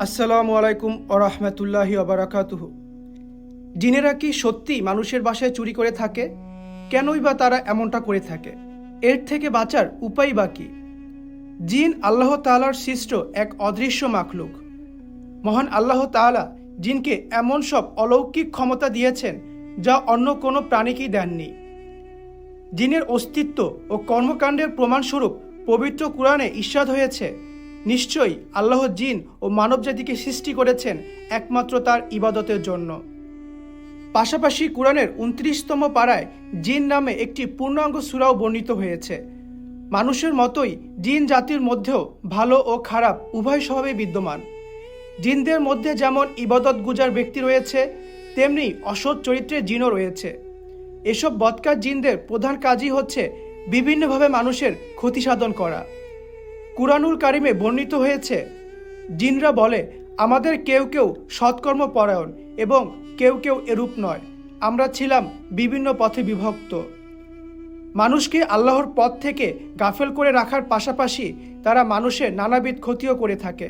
আসসালামু আলাইকুম ওরহমতুল্লাহি ওবরাকাতুহু জিনেরা কি সত্যি মানুষের বাসায় চুরি করে থাকে? কেনই বা তারা এমনটা করে থাকে? এর থেকে বাঁচার উপায় বা কি? জিন আল্লাহ তাআলার সৃষ্ট এক অদৃশ্য মাখলুক। মহান আল্লাহ তালা জিনকে এমন সব অলৌকিক ক্ষমতা দিয়েছেন যা অন্য কোনো প্রাণীকেই দেননি। জিনের অস্তিত্ব ও কর্মকাণ্ডের প্রমাণস্বরূপ পবিত্র কোরআনে ঈর্ষাদ হয়েছে। নিশ্চয়ই আল্লাহ জিন ও মানবজাতিকে সৃষ্টি করেছেন একমাত্র তার ইবাদতের জন্য। পাশাপাশি কোরআনের উনত্রিশতম পাড়ায় জিন নামে একটি পূর্ণাঙ্গ সুরাও বর্ণিত হয়েছে। মানুষের মতোই জিন জাতির মধ্যেও ভালো ও খারাপ উভয় স্বভাবে বিদ্যমান। জিনদের মধ্যে যেমন ইবাদত গুজার ব্যক্তি রয়েছে, তেমনি অসৎ চরিত্রের জিনও রয়েছে। এসব বদকার জিনদের প্রধান কাজই হচ্ছে বিভিন্নভাবে মানুষের ক্ষতি সাধন করা। কুরআনুল কারিমে বর্ণিত হয়েছে, জিনরা বলে, আমাদের কেউ কেউ সৎকর্ম পরায়ণ এবং কেউ কেউ এরূপ নয়। আমরা ছিলাম বিভিন্ন পথে বিভক্ত। মানুষকে আল্লাহর পথ থেকে গাফেল করে রাখার পাশাপাশি তারা মানুষের নানাবিধ ক্ষতিও করে থাকে।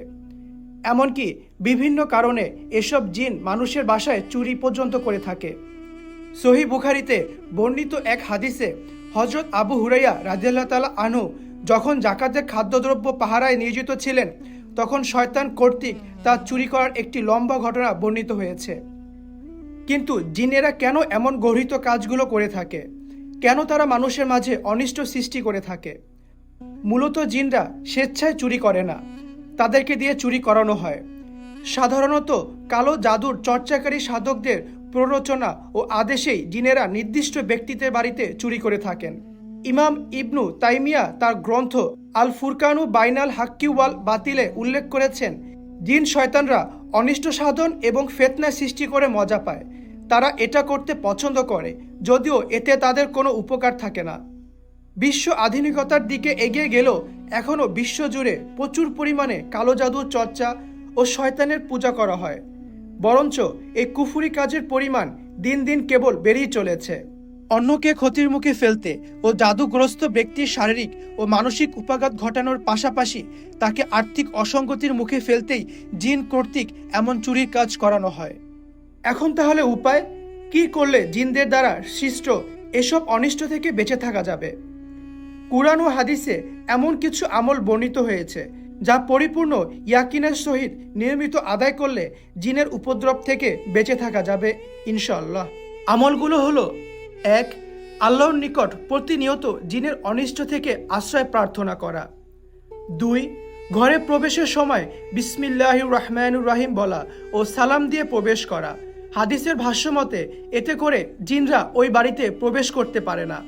এমনকি বিভিন্ন কারণে এসব জিন মানুষের বাসায় চুরি পর্যন্ত করে থাকে। সহি বুখারিতে বর্ণিত এক হাদিসে হজরত আবু হুরাইয়া রাজিয়াল্লাহ তালা আনহু যখন জাকাতের খাদ্যদ্রব্য পাহারায় নিয়োজিত ছিলেন, তখন শয়তান কর্তৃক তা চুরি করার একটি লম্বা ঘটনা বর্ণিত হয়েছে। কিন্তু জিনেরা কেন এমন গর্হিত কাজগুলো করে থাকে? কেন তারা মানুষের মাঝে অনিষ্ট সৃষ্টি করে থাকে? মূলত জিনরা স্বেচ্ছায় চুরি করে না, তাদেরকে দিয়ে চুরি করানো হয়। সাধারণত কালো জাদুর চর্চাকারী সাধকদের প্ররোচনা ও আদেশেই জিনেরা নির্দিষ্ট ব্যক্তিদের বাড়িতে চুরি করে থাকেন। ইমাম ইবনু তাইমিয়া তার গ্রন্থ আল ফুরকানু বাইনাল হাক্কিওয়াল বাতিলে উল্লেখ করেছেন জিন শয়তানরা অনিষ্ট সাধন এবং ফেতনা সৃষ্টি করে মজা পায়। তারা এটা করতে পছন্দ করে, যদিও এতে তাদের কোনো উপকার থাকে না। বিশ্ব আধুনিকতার দিকে এগিয়ে গেলেও এখনও বিশ্বজুড়ে প্রচুর পরিমাণে কালো জাদুর চর্চা ও শয়তানের পূজা করা হয়। বরঞ্চ এই কুফুরি কাজের পরিমাণ দিন দিন কেবল বেড়েই চলেছে। অন্যকে ক্ষতির মুখে ফেলতে ও জাদুগ্রস্ত ব্যক্তির শারীরিক ও মানসিক উপাঘাত ঘটানোর পাশাপাশি তাকে আর্থিক অসঙ্গতির মুখে ফেলতেই জিন কর্তৃক এমন চুরির কাজ করানো হয়। এখন তাহলে উপায়? কি করলে জিনদের দ্বারা সৃষ্ট এসব অনিষ্ট থেকে বেঁচে থাকা যাবে? কুরআন ও হাদিসে এমন কিছু আমল বর্ণিত হয়েছে যা পরিপূর্ণ ইয়াকিনের সহিত নিয়মিত আদায় করলে জিনের উপদ্রব থেকে বেঁচে থাকা যাবে ইনশাল্লাহ আমলগুলো হলো, এক, আল্লাহর নিকট প্রতিনিয়ত জিনের অনিষ্ট থেকে আশ্রয় প্রার্থনা করা। দুই, ঘরে প্রবেশের সময় বিসমিল্লাহ রহমানুর রাহিম বলা ও সালাম দিয়ে প্রবেশ করা। হাদিসের ভাষ্যমতে এতে করে জিনরা ওই বাড়িতে প্রবেশ করতে পারে না।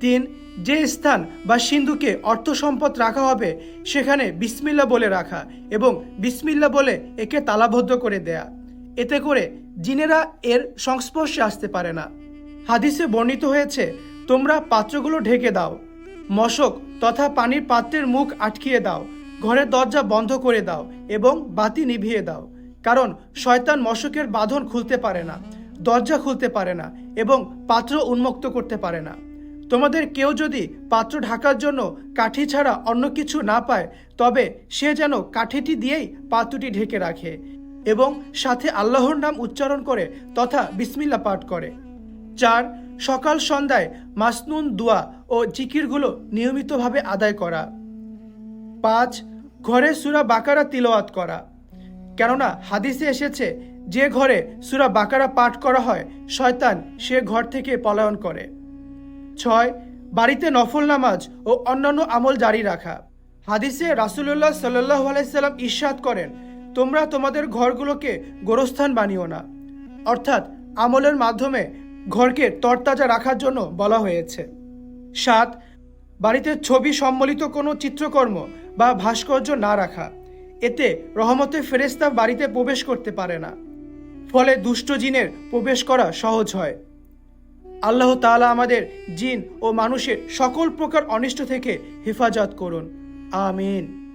তিন যে স্থান বা সিন্ধুকে অর্থ সম্পদ রাখা হবে, সেখানে বিসমিল্লা বলে রাখা এবং বিসমিল্লা বলে একে তালাবদ্ধ করে দেয়া। এতে করে জিনেরা এর সংস্পর্শে আসতে পারে না। হাদিসে বর্ণিত হয়েছে, তোমরা পাত্রগুলো ঢেকে দাও, মশক তথা পানির পাত্রের মুখ আটকিয়ে দাও ঘরের দরজা বন্ধ করে দাও এবং বাতি নিভিয়ে দাও, কারণ শয়তান মশকের বাঁধন খুলতে পারে না, দরজা খুলতে পারে না এবং পাত্র উন্মুক্ত করতে পারে না। তোমাদের কেউ যদি পাত্র ঢাকার জন্য কাঠি ছাড়া অন্য কিছু না পায়, তবে সে যেন কাঠিটি দিয়েই পাত্রটি ঢেকে রাখে এবং সাথে আল্লাহর নাম উচ্চারণ করে তথা বিসমিল্লা পাঠ করে। চার, সকাল সন্ধ্যায় মাসনুন দোয়া ও জিকিরগুলো নিয়মিতভাবে আদায় করা। পাঁচ, ঘরে সুরা বাকারা তিলওয়াত করা। কেননা হাদিসে এসেছে, যে ঘরে সুরা বাকারা পাঠ করা হয়, শয়তান সে ঘর থেকে পলায়ন করে। ছয়, বাড়িতে নফল নামাজ ও অন্যান্য আমল জারি রাখা। হাদিসে রাসুল্লাহ সাল্লাহ আলাইসাল্লাম ইস্বাদ করেন, তোমরা তোমাদের ঘরগুলোকে গোরস্থান বানিও না। অর্থাৎ, আমলের মাধ্যমে ঘরকে তরতাজা রাখার জন্য বলা হয়েছে। সাত, বাড়িতে ছবি সম্বলিত কোনো চিত্রকর্ম বা ভাস্কর্য না রাখা। এতে রহমতে ফেরেস্তা বাড়িতে প্রবেশ করতে পারে না। ফলে দুষ্ট জিনের প্রবেশ করা সহজ হয়। আল্লাহ তালা আমাদের জিন ও মানুষের সকল প্রকার অনিষ্ট থেকে হেফাজত করুন। আমিন।